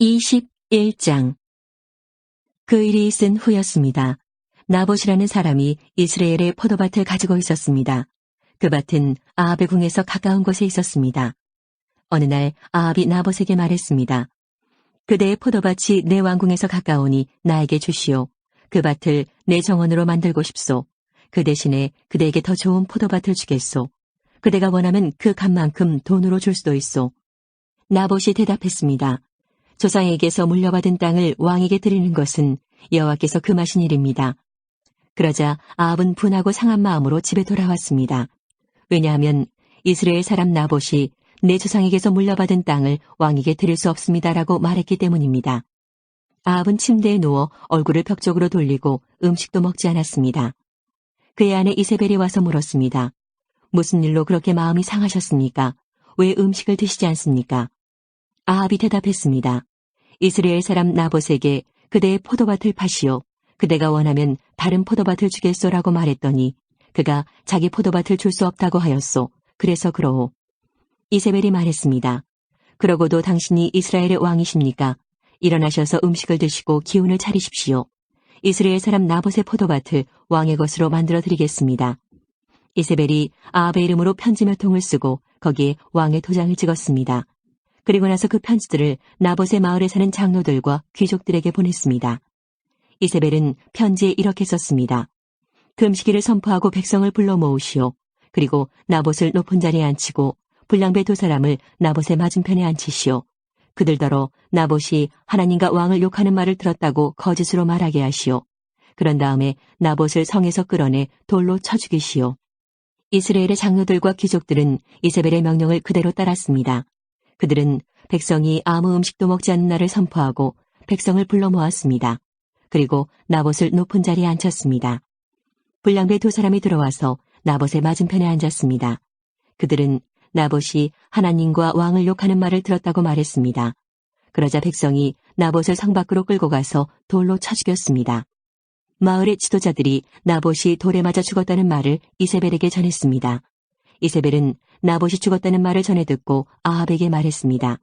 21장 그 일이 있은 후였습니다. 나봇이라는 사람이 이스라엘의 포도밭을 가지고 있었습니다. 그 밭은 아합의 궁에서 가까운 곳에 있었습니다. 어느 날 아합이 나봇에게 말했습니다. 그대의 포도밭이 내 왕궁에서 가까우니 나에게 주시오. 그 밭을 내 정원으로 만들고 싶소. 그 대신에 그대에게 더 좋은 포도밭을 주겠소. 그대가 원하면 그 값만큼 돈으로 줄 수도 있소. 나봇이 대답했습니다. 조상에게서 물려받은 땅을 왕에게 드리는 것은 여호와께서 금하신 일입니다. 그러자 아합은 분하고 상한 마음으로 집에 돌아왔습니다. 왜냐하면 이스라엘 사람 나봇이 내 조상에게서 물려받은 땅을 왕에게 드릴 수 없습니다라고 말했기 때문입니다. 아합은 침대에 누워 얼굴을 벽 쪽으로 돌리고 음식도 먹지 않았습니다. 그의 아내 이세벨이 와서 물었습니다. 무슨 일로 그렇게 마음이 상하셨습니까? 왜 음식을 드시지 않습니까? 아합이 대답했습니다. 이스라엘 사람 나봇에게 그대의 포도밭을 파시오. 그대가 원하면 다른 포도밭을 주겠소라고 말했더니 그가 자기 포도밭을 줄 수 없다고 하였소. 그래서 그러오. 이세벨이 말했습니다. 그러고도 당신이 이스라엘의 왕이십니까? 일어나셔서 음식을 드시고 기운을 차리십시오. 이스라엘 사람 나봇의 포도밭을 왕의 것으로 만들어 드리겠습니다. 이세벨이 아합의 이름으로 편지 몇 통을 쓰고 거기에 왕의 도장을 찍었습니다. 그리고 나서 그 편지들을 나봇의 마을에 사는 장로들과 귀족들에게 보냈습니다. 이세벨은 편지에 이렇게 썼습니다. 금식일을 선포하고 백성을 불러 모으시오. 그리고 나봇을 높은 자리에 앉히고 불량배 두 사람을 나봇의 맞은편에 앉히시오. 그들더러 나봇이 하나님과 왕을 욕하는 말을 들었다고 거짓으로 말하게 하시오. 그런 다음에 나봇을 성에서 끌어내 돌로 쳐 죽이시오. 이스라엘의 장로들과 귀족들은 이세벨의 명령을 그대로 따랐습니다. 그들은 백성이 아무 음식도 먹지 않는 날을 선포하고 백성을 불러 모았습니다. 그리고 나봇을 높은 자리에 앉혔습니다. 불량배 두 사람이 들어와서 나봇의 맞은편에 앉았습니다. 그들은 나봇이 하나님과 왕을 욕하는 말을 들었다고 말했습니다. 그러자 백성이 나봇을 성 밖으로 끌고 가서 돌로 쳐 죽였습니다. 마을의 지도자들이 나봇이 돌에 맞아 죽었다는 말을 이세벨에게 전했습니다. 이세벨은 나봇이 죽었다는 말을 전해 듣고 아합에게 말했습니다.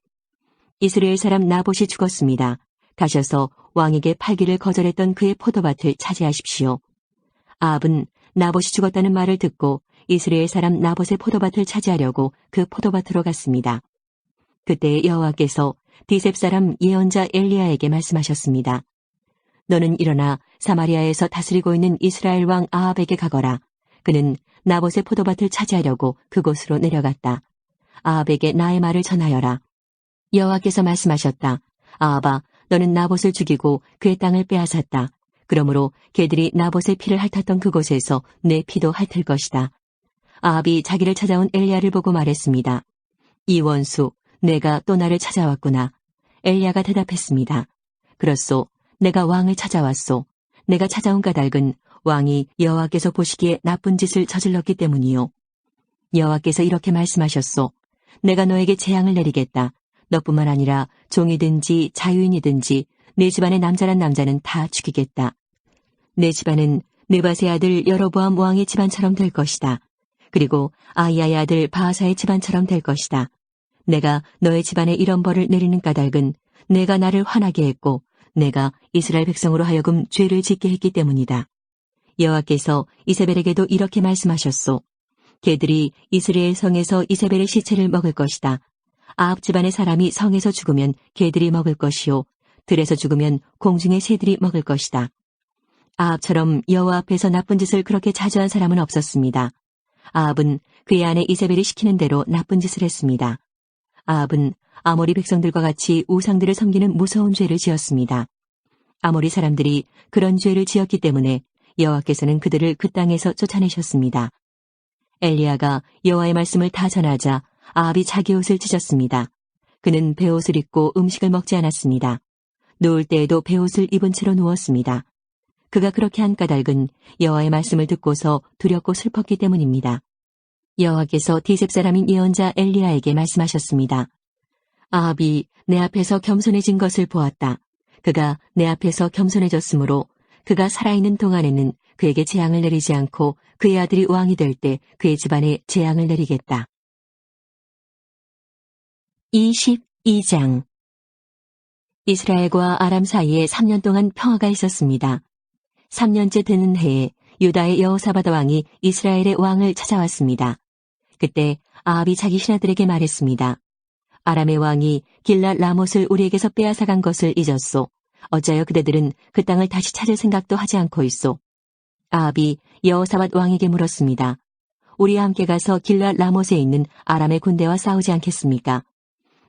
이스라엘 사람 나봇이 죽었습니다. 가셔서 왕에게 팔기를 거절했던 그의 포도밭을 차지하십시오. 아합은 나봇이 죽었다는 말을 듣고 이스라엘 사람 나봇의 포도밭을 차지하려고 그 포도밭으로 갔습니다. 그때 여호와께서 디셉 사람 예언자 엘리야에게 말씀하셨습니다. 너는 일어나 사마리아에서 다스리고 있는 이스라엘 왕 아합에게 가거라. 그는 나봇의 포도밭을 차지하려고 그곳으로 내려갔다. 아합에게 나의 말을 전하여라. 여호와께서 말씀하셨다. 아합아, 너는 나봇을 죽이고 그의 땅을 빼앗았다. 그러므로 개들이 나봇의 피를 핥았던 그곳에서 내 피도 핥을 것이다. 아합이 자기를 찾아온 엘리야를 보고 말했습니다. 이 원수, 내가 또 나를 찾아왔구나. 엘리야가 대답했습니다. 그렇소, 내가 왕을 찾아왔소. 내가 찾아온 까닭은 왕이 여호와께서 보시기에 나쁜 짓을 저질렀기 때문이요. 여호와께서 이렇게 말씀하셨소. 내가 너에게 재앙을 내리겠다. 너뿐만 아니라 종이든지 자유인이든지 내 집안의 남자란 남자는 다 죽이겠다. 내 집안은 느바세 아들 여로보암 왕의 집안처럼 될 것이다. 그리고 아이야의 아들 바하사의 집안처럼 될 것이다. 내가 너의 집안에 이런 벌을 내리는 까닭은 내가 나를 화나게 했고 내가 이스라엘 백성으로 하여금 죄를 짓게 했기 때문이다. 여호와께서 이세벨에게도 이렇게 말씀하셨소. 개들이 이스라엘 성에서 이세벨의 시체를 먹을 것이다. 아합 집안의 사람이 성에서 죽으면 개들이 먹을 것이요. 들에서 죽으면 공중의 새들이 먹을 것이다. 아합처럼 여호와 앞에서 나쁜 짓을 그렇게 자주 한 사람은 없었습니다. 아합은 그의 아내 이세벨이 시키는 대로 나쁜 짓을 했습니다. 아합은 아모리 백성들과 같이 우상들을 섬기는 무서운 죄를 지었습니다. 아모리 사람들이 그런 죄를 지었기 때문에 여호와께서는 그들을 그 땅에서 쫓아내셨습니다. 엘리야가 여호와의 말씀을 다 전하자 아합이 자기 옷을 찢었습니다. 그는 베옷을 입고 음식을 먹지 않았습니다. 누울 때에도 베옷을 입은 채로 누웠습니다. 그가 그렇게 한 까닭은 여호와의 말씀을 듣고서 두렵고 슬펐기 때문입니다. 여호와께서 디셉 사람인 예언자 엘리야에게 말씀하셨습니다. 아합이 내 앞에서 겸손해진 것을 보았다. 그가 내 앞에서 겸손해졌으므로 그가 살아있는 동안에는 그에게 재앙을 내리지 않고 그의 아들이 왕이 될 때 그의 집안에 재앙을 내리겠다. 22장 이스라엘과 아람 사이에 3년 동안 평화가 있었습니다. 3년째 되는 해에 유다의 여호사바드 왕이 이스라엘의 왕을 찾아왔습니다. 그때 아합이 자기 신하들에게 말했습니다. 아람의 왕이 길랏 라못을 우리에게서 빼앗아간 것을 잊었소. 어찌하여 그대들은 그 땅을 다시 찾을 생각도 하지 않고 있소. 아합이 여호사밧 왕에게 물었습니다. 우리와 함께 가서 길랏 라못에 있는 아람의 군대와 싸우지 않겠습니까?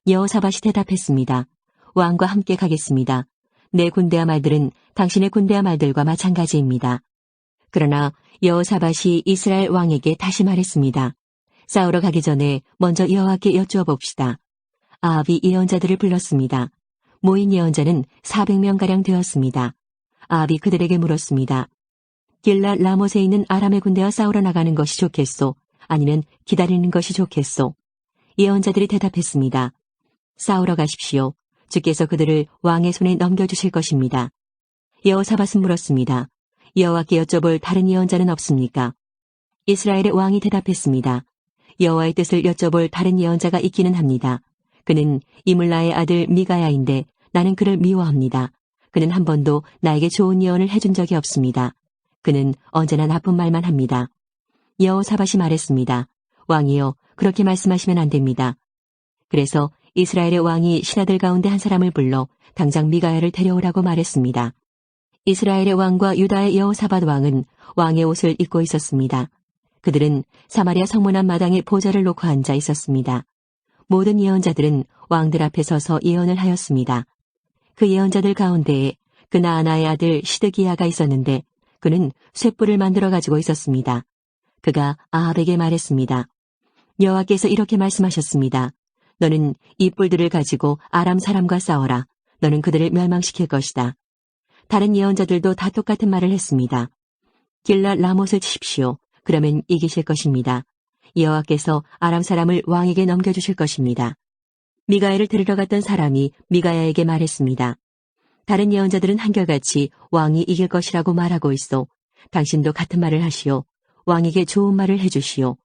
여호사밧이 대답했습니다. 왕과 함께 가겠습니다. 내 군대와 말들은 당신의 군대와 말들과 마찬가지입니다. 그러나 여호사밧이 이스라엘 왕에게 다시 말했습니다. 싸우러 가기 전에 먼저 여호와께 여쭈어 봅시다. 아합이 예언자들을 불렀습니다. 모인 예언자는 400명가량 되었습니다. 아합이 그들에게 물었습니다. 길라 라못에 있는 아람의 군대와 싸우러 나가는 것이 좋겠소? 아니면 기다리는 것이 좋겠소? 예언자들이 대답했습니다. 싸우러 가십시오. 주께서 그들을 왕의 손에 넘겨주실 것입니다. 여호사밧은 물었습니다. 여호와께 여쭤볼 다른 예언자는 없습니까? 이스라엘의 왕이 대답했습니다. 여호와의 뜻을 여쭤볼 다른 예언자가 있기는 합니다. 그는 이물라의 아들 미가야인데 나는 그를 미워합니다. 그는 한 번도 나에게 좋은 예언을 해준 적이 없습니다. 그는 언제나 나쁜 말만 합니다. 여호사밧이 말했습니다. 왕이여, 그렇게 말씀하시면 안 됩니다. 그래서 이스라엘의 왕이 신하들 가운데 한 사람을 불러 당장 미가야를 데려오라고 말했습니다. 이스라엘의 왕과 유다의 여호사밧 왕은 왕의 옷을 입고 있었습니다. 그들은 사마리아 성문 앞 마당에 보좌를 놓고 앉아 있었습니다. 모든 예언자들은 왕들 앞에 서서 예언을 하였습니다. 그 예언자들 가운데에 그 나아나의 아들 시드기야가 있었는데 그는 쇠뿔을 만들어 가지고 있었습니다. 그가 아합에게 말했습니다. 여호와께서 이렇게 말씀하셨습니다. 너는 이 뿔들을 가지고 아람 사람과 싸워라. 너는 그들을 멸망시킬 것이다. 다른 예언자들도 다 똑같은 말을 했습니다. 길라 라못을 치십시오. 그러면 이기실 것입니다. 여호와께서 아람 사람을 왕에게 넘겨주실 것입니다. 미가야를 데리러 갔던 사람이 미가야에게 말했습니다. 다른 예언자들은 한결같이 왕이 이길 것이라고 말하고 있어. 당신도 같은 말을 하시오. 왕에게 좋은 말을 해주시오.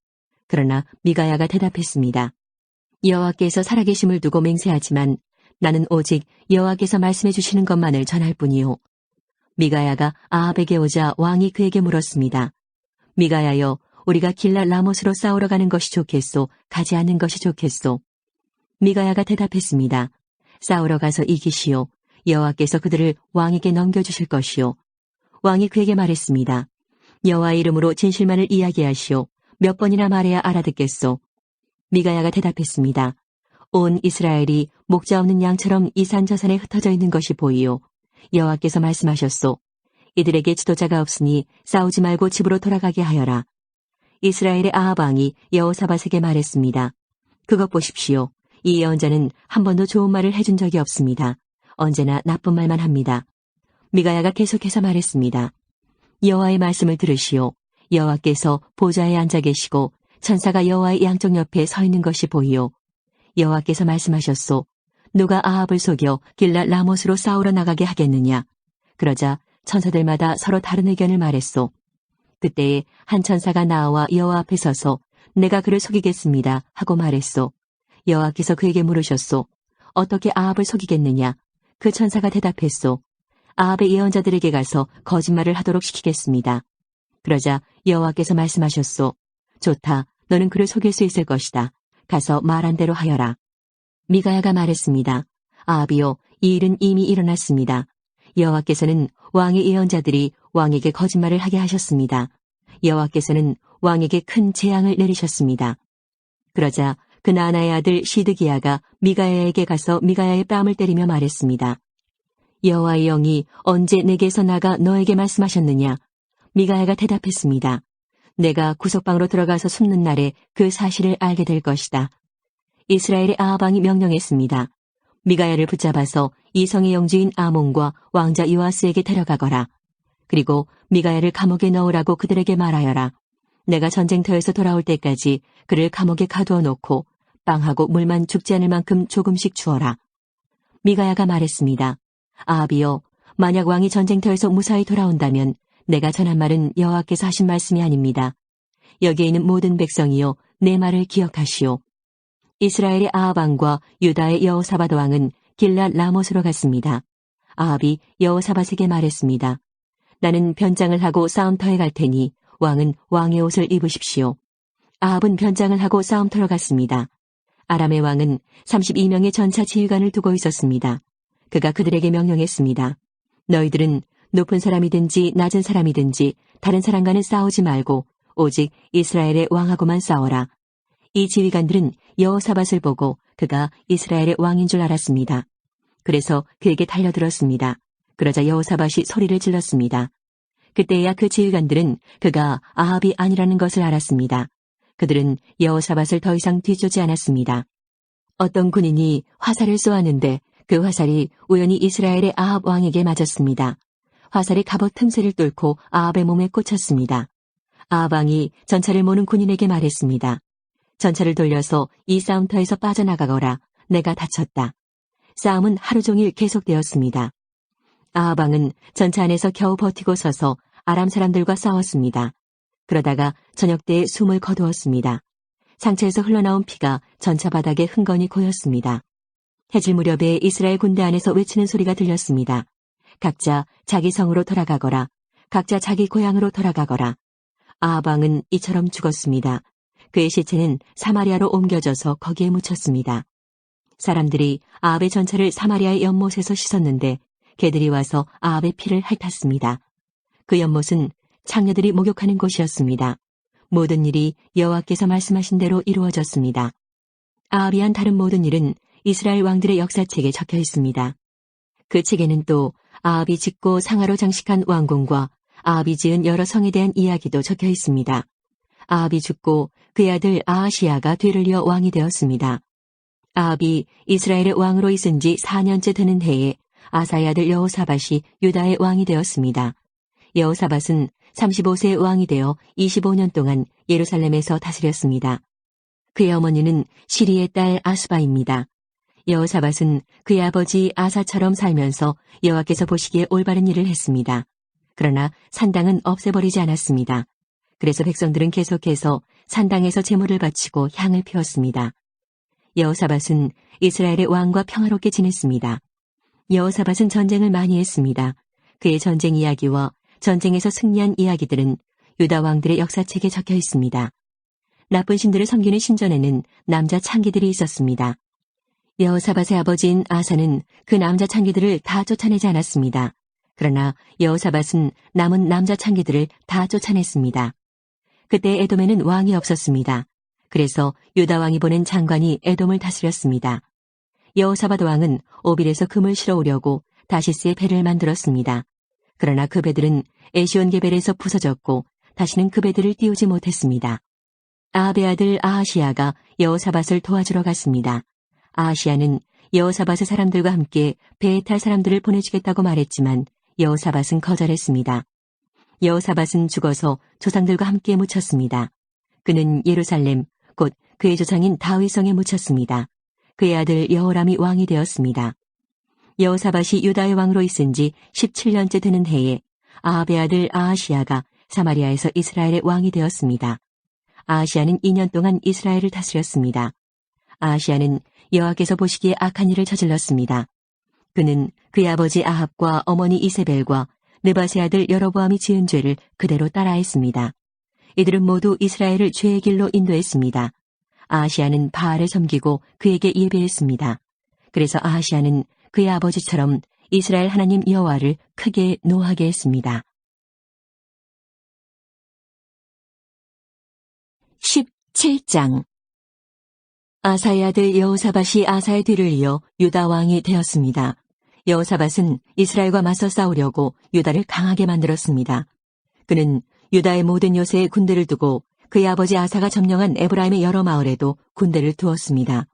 그러나 미가야가 대답했습니다. 여호와께서 살아계심을 두고 맹세하지만 나는 오직 여호와께서 말씀해 주시는 것만을 전할 뿐이요. 미가야가 아합에게 오자 왕이 그에게 물었습니다. 미가야여, 우리가 길라 라못으로 싸우러 가는 것이 좋겠소, 가지 않는 것이 좋겠소. 미가야가 대답했습니다. 싸우러 가서 이기시오. 여호와께서 그들을 왕에게 넘겨주실 것이요. 왕이 그에게 말했습니다. 여호와 이름으로 진실만을 이야기하시오. 몇 번이나 말해야 알아듣겠소. 미가야가 대답했습니다. 온 이스라엘이 목자 없는 양처럼 이산저산에 흩어져 있는 것이 보이요. 여호와께서 말씀하셨소. 이들에게 지도자가 없으니 싸우지 말고 집으로 돌아가게 하여라. 이스라엘의 아하방이 여호사밧에게 말했습니다. 그것 보십시오. 이 예언자는 한 번도 좋은 말을 해준 적이 없습니다. 언제나 나쁜 말만 합니다. 미가야가 계속해서 말했습니다. 여호와의 말씀을 들으시오. 여호와께서 보좌에 앉아 계시고 천사가 여호와의 양쪽 옆에 서 있는 것이 보이오. 여호와께서 말씀하셨소. 누가 아합을 속여 길라 라못으로 싸우러 나가게 하겠느냐. 그러자 천사들마다 서로 다른 의견을 말했소. 그때에 한 천사가 나와 여호와 앞에 서서 내가 그를 속이겠습니다 하고 말했소. 여호와께서 그에게 물으셨소. 어떻게 아합을 속이겠느냐? 그 천사가 대답했소. 아합의 예언자들에게 가서 거짓말을 하도록 시키겠습니다. 그러자 여호와께서 말씀하셨소. 좋다. 너는 그를 속일 수 있을 것이다. 가서 말한 대로 하여라. 미가야가 말했습니다. 아합이요, 이 일은 이미 일어났습니다. 여호와께서는 왕의 예언자들이 왕에게 거짓말을 하게 하셨습니다. 여호와께서는 왕에게 큰 재앙을 내리셨습니다. 그러자 그 나나의 아들 시드기야가 미가야에게 가서 미가야의 뺨을 때리며 말했습니다. 여호와의 영이 언제 내게서 나가 너에게 말씀하셨느냐? 미가야가 대답했습니다. 내가 구석방으로 들어가서 숨는 날에 그 사실을 알게 될 것이다. 이스라엘의 아하방이 명령했습니다. 미가야를 붙잡아서 이성의 영주인 아몬과 왕자 요아스에게 데려가거라. 그리고 미가야를 감옥에 넣으라고 그들에게 말하여라. 내가 전쟁터에서 돌아올 때까지 그를 감옥에 가두어 놓고 빵하고 물만 죽지 않을 만큼 조금씩 주어라. 미가야가 말했습니다. 아비여, 만약 왕이 전쟁터에서 무사히 돌아온다면 내가 전한 말은 여호와께서 하신 말씀이 아닙니다. 여기에 있는 모든 백성이여 내 말을 기억하시오. 이스라엘의 아합왕과 유다의 여호사바드 왕은 길라 라못으로 갔습니다. 아합이 여호사밧에게 말했습니다. 나는 변장을 하고 싸움터에 갈 테니 왕은 왕의 옷을 입으십시오. 아합은 변장을 하고 싸움터로 갔습니다. 아람의 왕은 32명의 전차 지휘관을 두고 있었습니다. 그가 그들에게 명령했습니다. 너희들은 높은 사람이든지 낮은 사람이든지 다른 사람과는 싸우지 말고 오직 이스라엘의 왕하고만 싸워라. 이 지휘관들은 여호사밧을 보고 그가 이스라엘의 왕인 줄 알았습니다. 그래서 그에게 달려들었습니다. 그러자 여호사밧이 소리를 질렀습니다. 그때야 그 지휘관들은 그가 아합이 아니라는 것을 알았습니다. 그들은 여호사밧을 더 이상 뒤쫓지 않았습니다. 어떤 군인이 화살을 쏘았는데 그 화살이 우연히 이스라엘의 아합 왕에게 맞았습니다. 화살이 갑옷 틈새를 뚫고 아합의 몸에 꽂혔습니다. 아합 왕이 전차를 모는 군인에게 말했습니다. 전차를 돌려서 이 싸움터에서 빠져나가거라. 내가 다쳤다. 싸움은 하루 종일 계속되었습니다. 아합 왕은 전차 안에서 겨우 버티고 서서 아람 사람들과 싸웠습니다. 그러다가 저녁 때에 숨을 거두었습니다. 상처에서 흘러나온 피가 전차 바닥에 흥건히 고였습니다. 해질 무렵에 이스라엘 군대 안에서 외치는 소리가 들렸습니다. 각자 자기 성으로 돌아가거라. 각자 자기 고향으로 돌아가거라. 아합왕은 이처럼 죽었습니다. 그의 시체는 사마리아로 옮겨져서 거기에 묻혔습니다. 사람들이 아합의 전차를 사마리아의 연못에서 씻었는데 개들이 와서 아합의 피를 핥았습니다. 그 연못은 창녀들이 목욕하는 곳이었습니다. 모든 일이 여호와께서 말씀하신 대로 이루어졌습니다. 아합이 한 다른 모든 일은 이스라엘 왕들의 역사책에 적혀 있습니다. 그 책에는 또 아합이 짓고 상하로 장식한 왕궁과 아합이 지은 여러 성에 대한 이야기도 적혀 있습니다. 아합이 죽고 그의 아들 아하시아가 뒤를 이어 왕이 되었습니다. 아합이 이스라엘의 왕으로 있은 지 4년째 되는 해에 아사의 아들 여호사밧이 유다의 왕이 되었습니다. 여호사밧은 35세의 왕이 되어 25년 동안 예루살렘에서 다스렸습니다. 그의 어머니는 시리의 딸 아스바입니다. 여호사밧은 그의 아버지 아사처럼 살면서 여호와께서 보시기에 올바른 일을 했습니다. 그러나 산당은 없애버리지 않았습니다. 그래서 백성들은 계속해서 산당에서 제물을 바치고 향을 피웠습니다. 여호사밧은 이스라엘의 왕과 평화롭게 지냈습니다. 여호사밧은 전쟁을 많이 했습니다. 그의 전쟁 이야기와 전쟁에서 승리한 이야기들은 유다 왕들의 역사책에 적혀 있습니다. 나쁜 신들을 섬기는 신전에는 남자 창기들이 있었습니다. 여호사밧의 아버지인 아사는 그 남자 창기들을 다 쫓아내지 않았습니다. 그러나 여호사밧은 남은 남자 창기들을 다 쫓아냈습니다. 그때 에돔에는 왕이 없었습니다. 그래서 유다 왕이 보낸 장관이 에돔을 다스렸습니다. 여호사밧 왕은 오빌에서 금을 실어 오려고 다시스의 배를 만들었습니다. 그러나 그 배들은 에시온 게벨에서 부서졌고 다시는 그 배들을 띄우지 못했습니다. 아합의 아들 아하시아가 여호사밧을 도와주러 갔습니다. 아하시아는 여호사밧의 사람들과 함께 배에 탈 사람들을 보내주겠다고 말했지만 여호사밧은 거절했습니다. 여호사밧은 죽어서 조상들과 함께 묻혔습니다. 그는 예루살렘 곧 그의 조상인 다윗성에 묻혔습니다. 그의 아들 여호람이 왕이 되었습니다. 여호사밧이 유다의 왕으로 있은 지 17년째 되는 해에 아합의 아들 아하시아가 사마리아에서 이스라엘의 왕이 되었습니다. 아하시아는 2년 동안 이스라엘을 다스렸습니다. 아하시아는 여호와께서 보시기에 악한 일을 저질렀습니다. 그는 그의 아버지 아합과 어머니 이세벨과 느바세 아들 여로보암이 지은 죄를 그대로 따라했습니다. 이들은 모두 이스라엘을 죄의 길로 인도했습니다. 아하시아는 바알을 섬기고 그에게 예배했습니다. 그래서 아하시아는 그의 아버지처럼 이스라엘 하나님 여호와를 크게 노하게 했습니다. 17장 아사의 아들 여호사밧이 아사의 뒤를 이어 유다 왕이 되었습니다. 여호사밧은 이스라엘과 맞서 싸우려고 유다를 강하게 만들었습니다. 그는 유다의 모든 요새에 군대를 두고 그의 아버지 아사가 점령한 에브라임의 여러 마을에도 군대를 두었습니다.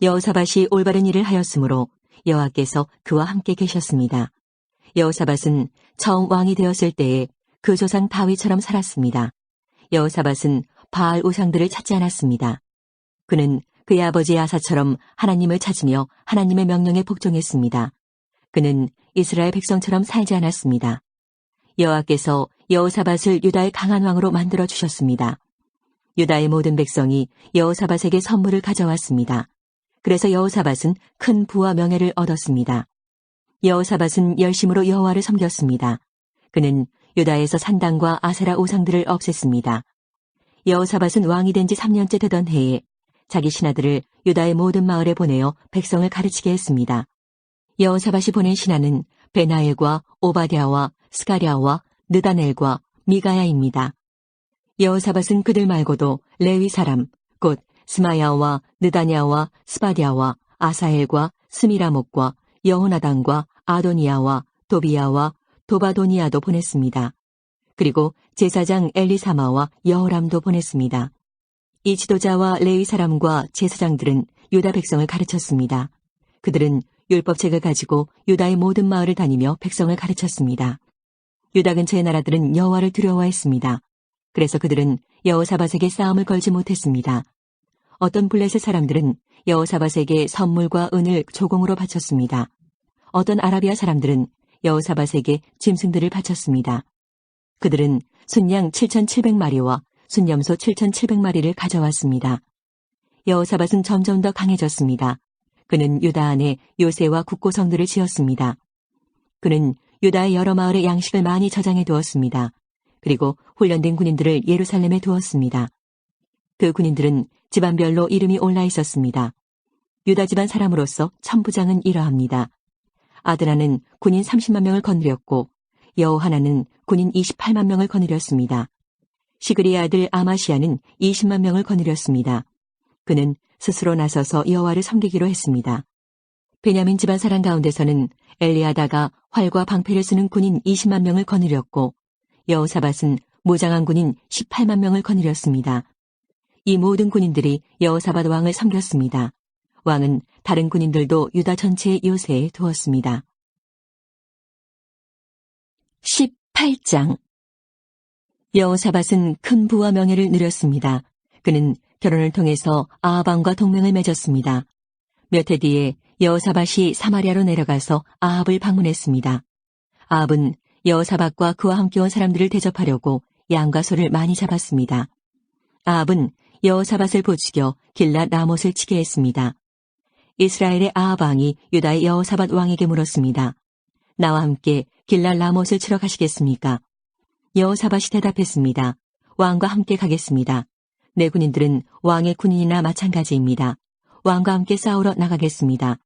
여호사밧이 올바른 일을 하였으므로 여호와께서 그와 함께 계셨습니다. 여호사밧은 처음 왕이 되었을 때에 그 조상 다윗처럼 살았습니다. 여호사밧은 바알 우상들을 찾지 않았습니다. 그는 그의 아버지 아사처럼 하나님을 찾으며 하나님의 명령에 복종했습니다. 그는 이스라엘 백성처럼 살지 않았습니다. 여호와께서 여호사밧을 유다의 강한 왕으로 만들어 주셨습니다. 유다의 모든 백성이 여호사밧에게 선물을 가져왔습니다. 그래서 여호사밧은 큰 부와 명예를 얻었습니다. 여호사밧은 열심으로 여호와를 섬겼습니다. 그는 유다에서 산당과 아세라 우상들을 없앴습니다. 여호사밧은 왕이 된 지 3년째 되던 해에 자기 신하들을 유다의 모든 마을에 보내어 백성을 가르치게 했습니다. 여호사밧이 보낸 신하는 베나엘과 오바댜와 스가랴와 느다넬과 미가야입니다. 여호사밧은 그들 말고도 레위 사람, 곧 스마야와 느다냐와 스바디아와 아사엘과 스미라목과 여호나단과 아도니아와 도비야와 도바도니아도 보냈습니다. 그리고 제사장 엘리사마와 여호람도 보냈습니다. 이 지도자와 레위 사람과 제사장들은 유다 백성을 가르쳤습니다. 그들은 율법책을 가지고 유다의 모든 마을을 다니며 백성을 가르쳤습니다. 유다 근처의 나라들은 여호와를 두려워했습니다. 그래서 그들은 여호사밧에게 싸움을 걸지 못했습니다. 어떤 블레셋 사람들은 여호사밧에게 선물과 은을 조공으로 바쳤습니다. 어떤 아라비아 사람들은 여호사밧에게 짐승들을 바쳤습니다. 그들은 순양 7,700마리와 순염소 7,700마리를 가져왔습니다. 여호사밧은 점점 더 강해졌습니다. 그는 유다 안에 요새와 국고성들을 지었습니다. 그는 유다의 여러 마을에 양식을 많이 저장해 두었습니다. 그리고 훈련된 군인들을 예루살렘에 두었습니다. 그 군인들은 집안별로 이름이 올라 있었습니다. 유다 집안 사람으로서 천부장은 이러합니다. 아드라는 군인 30만 명을 거느렸고 여호하나는 군인 28만 명을 거느렸습니다. 시그리의 아들 아마시아는 20만 명을 거느렸습니다. 그는 스스로 나서서 여호와를 섬기기로 했습니다. 베냐민 집안 사람 가운데서는 엘리아다가 활과 방패를 쓰는 군인 20만 명을 거느렸고 여호사밧은 무장한 군인 18만 명을 거느렸습니다. 이 모든 군인들이 여호사밧 왕을 섬겼습니다. 왕은 다른 군인들도 유다 전체의 요새에 두었습니다. 18장 여호사밧은 큰 부와 명예를 누렸습니다. 그는 결혼을 통해서 아합왕과 동맹을 맺었습니다. 몇 해 뒤에 여호사밧이 사마리아로 내려가서 아합을 방문했습니다. 아합은 여호사밧과 그와 함께 온 사람들을 대접하려고 양과 소를 많이 잡았습니다. 아합은 여호사밧을 보치겨 길라 라못을 치게 했습니다. 이스라엘의 아합 왕이 유다의 여호사밧 왕에게 물었습니다. 나와 함께 길라 라못을 치러 가시겠습니까? 여호사밧이 대답했습니다. 왕과 함께 가겠습니다. 내 군인들은 왕의 군인이나 마찬가지입니다. 왕과 함께 싸우러 나가겠습니다.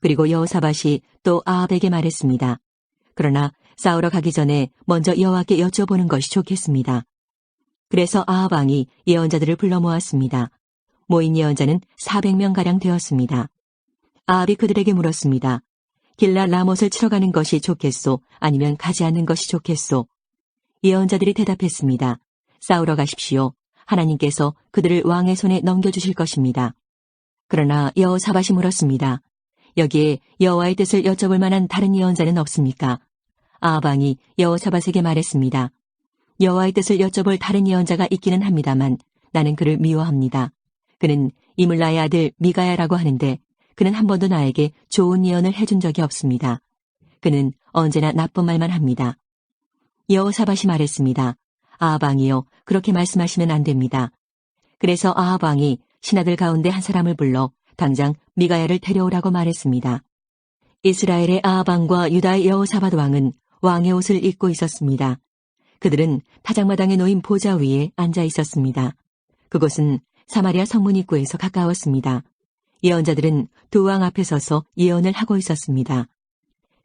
그리고 여호사밧이 또 아합에게 말했습니다. 그러나 싸우러 가기 전에 먼저 여호와께 여쭤보는 것이 좋겠습니다. 그래서 아합 왕이 예언자들을 불러 모았습니다. 모인 예언자는 400명가량 되었습니다. 아합이 그들에게 물었습니다. 길라 라못을 치러 가는 것이 좋겠소? 아니면 가지 않는 것이 좋겠소? 예언자들이 대답했습니다. 싸우러 가십시오. 하나님께서 그들을 왕의 손에 넘겨주실 것입니다. 그러나 여호사밧이 물었습니다. 여기에 여호와의 뜻을 여쭤볼 만한 다른 예언자는 없습니까? 아방이 여호사밧에게 말했습니다. 여호와의 뜻을 여쭤볼 다른 예언자가 있기는 합니다만 나는 그를 미워합니다. 그는 이물라의 아들 미가야라고 하는데 그는 한 번도 나에게 좋은 예언을 해준 적이 없습니다. 그는 언제나 나쁜 말만 합니다. 여호사밧이 말했습니다. 아하방이요, 그렇게 말씀하시면 안 됩니다. 그래서 아하방이 신하들 가운데 한 사람을 불러 당장 미가야를 데려오라고 말했습니다. 이스라엘의 아하방과 유다의 여호사밧 왕은 왕의 옷을 입고 있었습니다. 그들은 타작마당에 놓인 보좌 위에 앉아 있었습니다. 그곳은 사마리아 성문 입구에서 가까웠습니다. 예언자들은 두 왕 앞에 서서 예언을 하고 있었습니다.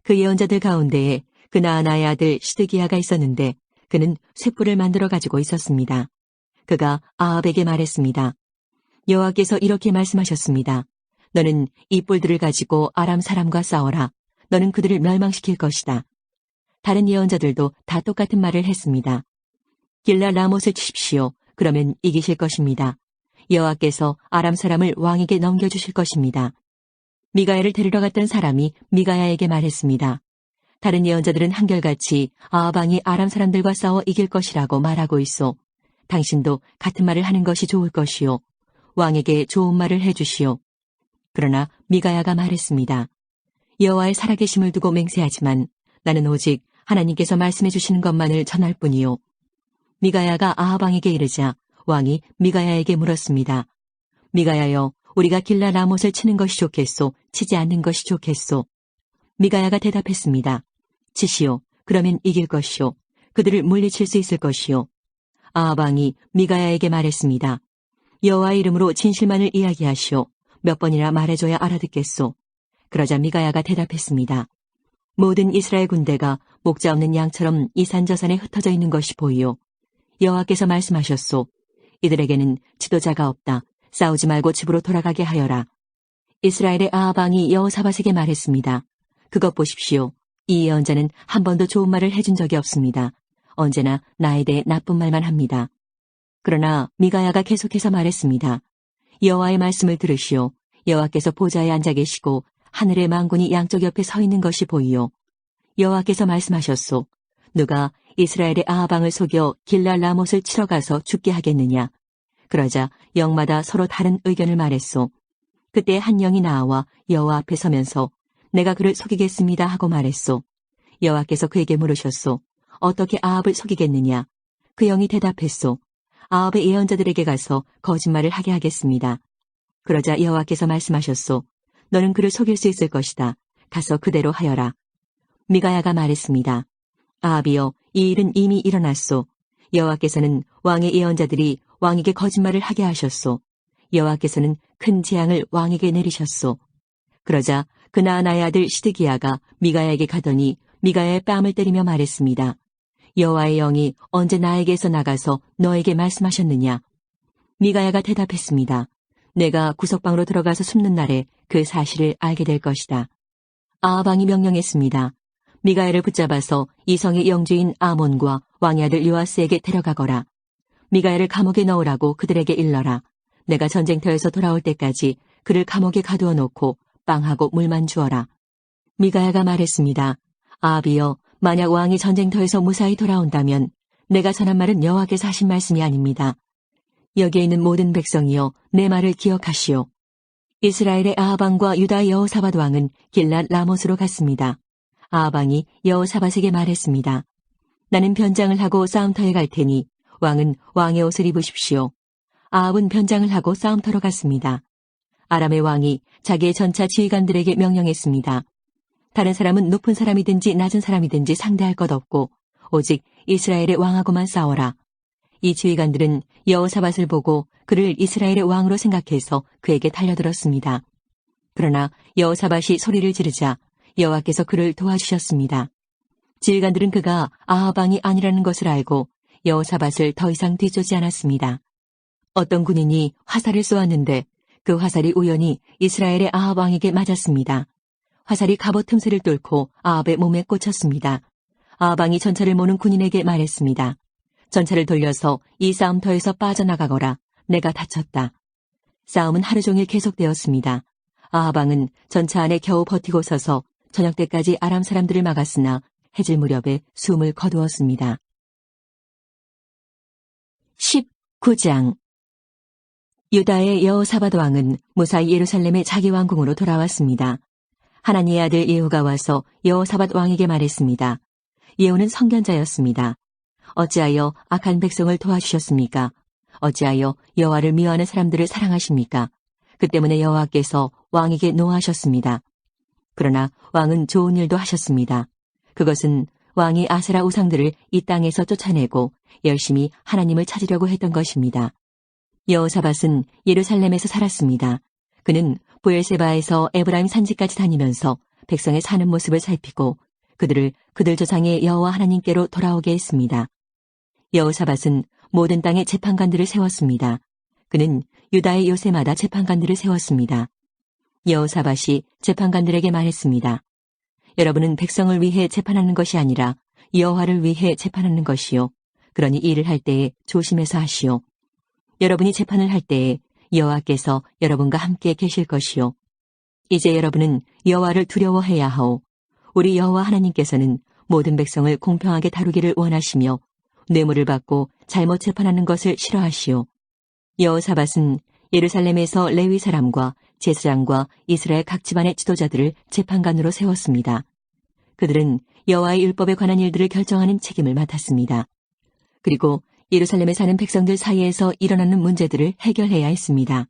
그 예언자들 가운데에 그나아나의 아들 시드기야가 있었는데 그는 쇠뿔을 만들어 가지고 있었습니다. 그가 아합에게 말했습니다. 여호와께서 이렇게 말씀하셨습니다. 너는 이 뿔들을 가지고 아람 사람과 싸워라. 너는 그들을 멸망시킬 것이다. 다른 예언자들도 다 똑같은 말을 했습니다. 길라 라못을 치십시오. 그러면 이기실 것입니다. 여호와께서 아람 사람을 왕에게 넘겨주실 것입니다. 미가야를 데리러 갔던 사람이 미가야에게 말했습니다. 다른 예언자들은 한결같이 아방이 아람 사람들과 싸워 이길 것이라고 말하고 있어. 당신도 같은 말을 하는 것이 좋을 것이요. 왕에게 좋은 말을 해주시오. 그러나 미가야가 말했습니다. 여호와의 살아계심을 두고 맹세하지만 나는 오직 하나님께서 말씀해 주시는 것만을 전할 뿐이요. 미가야가 아하방에게 이르자 왕이 미가야에게 물었습니다. 미가야여, 우리가 길라 라못을 치는 것이 좋겠소, 치지 않는 것이 좋겠소. 미가야가 대답했습니다. 치시오. 그러면 이길 것이오. 그들을 물리칠 수 있을 것이오. 아방이 미가야에게 말했습니다. 여호와의 이름으로 진실만을 이야기하시오. 몇 번이나 말해줘야 알아듣겠소. 그러자 미가야가 대답했습니다. 모든 이스라엘 군대가 목자 없는 양처럼 이 산저산에 흩어져 있는 것이 보이오. 여호와께서 말씀하셨소. 이들에게는 지도자가 없다. 싸우지 말고 집으로 돌아가게 하여라. 이스라엘의 아하방이 여호사밧에게 말했습니다. 그것 보십시오. 이 예언자는 한 번도 좋은 말을 해준 적이 없습니다. 언제나 나에 대해 나쁜 말만 합니다. 그러나 미가야가 계속해서 말했습니다. 여호와의 말씀을 들으시오. 여호와께서 보좌에 앉아 계시고 하늘의 망군이 양쪽 옆에 서 있는 것이 보이오. 여호와께서 말씀하셨소. 누가 이스라엘의 아하방을 속여 길랄 라못을 치러 가서 죽게 하겠느냐. 그러자 영마다 서로 다른 의견을 말했소. 그때 한 영이 나와 여호와 앞에 서면서 내가 그를 속이겠습니다 하고 말했소. 여호와께서 그에게 물으셨소. 어떻게 아합을 속이겠느냐? 그 영이 대답했소. 아합의 예언자들에게 가서 거짓말을 하게 하겠습니다. 그러자 여호와께서 말씀하셨소. 너는 그를 속일 수 있을 것이다. 가서 그대로 하여라. 미가야가 말했습니다. 아합이여, 이 일은 이미 일어났소. 여호와께서는 왕의 예언자들이 왕에게 거짓말을 하게 하셨소. 여호와께서는 큰 재앙을 왕에게 내리셨소. 그러자 그나아나의 아들 시드기야가 미가야에게 가더니 미가야의 뺨을 때리며 말했습니다. 여호와의 영이 언제 나에게서 나가서 너에게 말씀하셨느냐? 미가야가 대답했습니다. 내가 구석방으로 들어가서 숨는 날에 그 사실을 알게 될 것이다. 아방이 명령했습니다. 미가야를 붙잡아서 이성의 영주인 아몬과 왕의 아들 요아스에게 데려가거라. 미가야를 감옥에 넣으라고 그들에게 일러라. 내가 전쟁터에서 돌아올 때까지 그를 감옥에 가두어 놓고 빵하고 물만 주어라. 미가야가 말했습니다. 아비여, 만약 왕이 전쟁터에서 무사히 돌아온다면 내가 전한 말은 여호와께서 하신 말씀이 아닙니다. 여기에 있는 모든 백성이여 내 말을 기억하시오. 이스라엘의 아하방과 유다 여호사밧 왕은 길랏 라못으로 갔습니다. 아하방이 여호사밧에게 말했습니다. 나는 변장을 하고 싸움터에 갈 테니 왕은 왕의 옷을 입으십시오. 아합은 변장을 하고 싸움터로 갔습니다. 아람의 왕이 자기의 전차 지휘관들에게 명령했습니다. 다른 사람은 높은 사람이든지 낮은 사람이든지 상대할 것 없고 오직 이스라엘의 왕하고만 싸워라. 이 지휘관들은 여호사밧을 보고 그를 이스라엘의 왕으로 생각해서 그에게 달려들었습니다. 그러나 여호사밧이 소리를 지르자 여호와께서 그를 도와주셨습니다. 지휘관들은 그가 아하방이 아니라는 것을 알고 여호사밧을 더 이상 뒤쫓지 않았습니다. 어떤 군인이 화살을 쏘았는데 그 화살이 우연히 이스라엘의 아합 왕에게 맞았습니다. 화살이 갑옷 틈새를 뚫고 아합의 몸에 꽂혔습니다. 아합 왕이 전차를 모는 군인에게 말했습니다. 전차를 돌려서 이 싸움터에서 빠져나가거라. 내가 다쳤다. 싸움은 하루 종일 계속되었습니다. 아합 왕은 전차 안에 겨우 버티고 서서 저녁 때까지 아람 사람들을 막았으나 해질 무렵에 숨을 거두었습니다. 19장 유다의 여호사밧 왕은 무사히 예루살렘의 자기 왕궁으로 돌아왔습니다. 하나님의 아들 예후가 와서 여호사밧 왕에게 말했습니다. 예후는 성견자였습니다. 어찌하여 악한 백성을 도와주셨습니까? 어찌하여 여호와를 미워하는 사람들을 사랑하십니까? 그 때문에 여호와께서 왕에게 노하셨습니다. 그러나 왕은 좋은 일도 하셨습니다. 그것은 왕이 아세라 우상들을 이 땅에서 쫓아내고 열심히 하나님을 찾으려고 했던 것입니다. 여호사밧은 예루살렘에서 살았습니다. 그는 부엘세바에서 에브라임 산지까지 다니면서 백성의 사는 모습을 살피고 그들을 그들 조상의 여호와 하나님께로 돌아오게 했습니다. 여호사밧은 모든 땅에 재판관들을 세웠습니다. 그는 유다의 요새마다 재판관들을 세웠습니다. 여호사밧이 재판관들에게 말했습니다. 여러분은 백성을 위해 재판하는 것이 아니라 여호와를 위해 재판하는 것이요. 그러니 일을 할 때에 조심해서 하시오. 여러분이 재판을 할 때에 여호와께서 여러분과 함께 계실 것이요. 이제 여러분은 여호와를 두려워해야 하오. 우리 여호와 하나님께서는 모든 백성을 공평하게 다루기를 원하시며 뇌물을 받고 잘못 재판하는 것을 싫어하시오. 여호사밧은 예루살렘에서 레위 사람과 제사장과 이스라엘 각 집안의 지도자들을 재판관으로 세웠습니다. 그들은 여호와의 율법에 관한 일들을 결정하는 책임을 맡았습니다. 그리고 예루살렘에 사는 백성들 사이에서 일어나는 문제들을 해결해야 했습니다.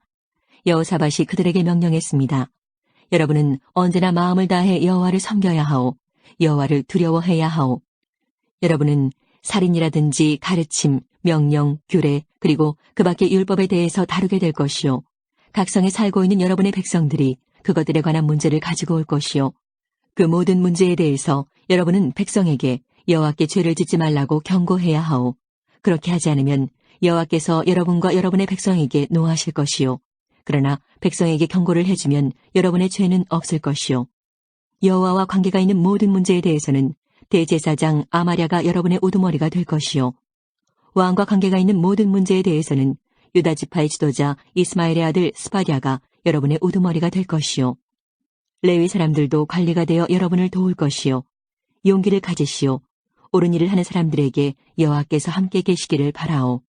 여호사밭이 그들에게 명령했습니다. 여러분은 언제나 마음을 다해 여호와를 섬겨야 하오. 여호와를 두려워해야 하오. 여러분은 살인이라든지 가르침, 명령, 규례, 그리고 그 밖의 율법에 대해서 다루게 될 것이요. 각성에 살고 있는 여러분의 백성들이 그것들에 관한 문제를 가지고 올 것이요. 그 모든 문제에 대해서 여러분은 백성에게 여호와께 죄를 짓지 말라고 경고해야 하오. 그렇게 하지 않으면 여호와께서 여러분과 여러분의 백성에게 노하실 것이요. 그러나 백성에게 경고를 해주면 여러분의 죄는 없을 것이요. 여호와와 관계가 있는 모든 문제에 대해서는 대제사장 아마랴가 여러분의 우두머리가 될 것이요. 왕과 관계가 있는 모든 문제에 대해서는 유다 지파의 지도자 이스마엘의 아들 스파랴가 여러분의 우두머리가 될 것이요. 레위 사람들도 관리가 되어 여러분을 도울 것이요. 용기를 가지시오. 옳은 일을 하는 사람들에게 여호와께서 함께 계시기를 바라오.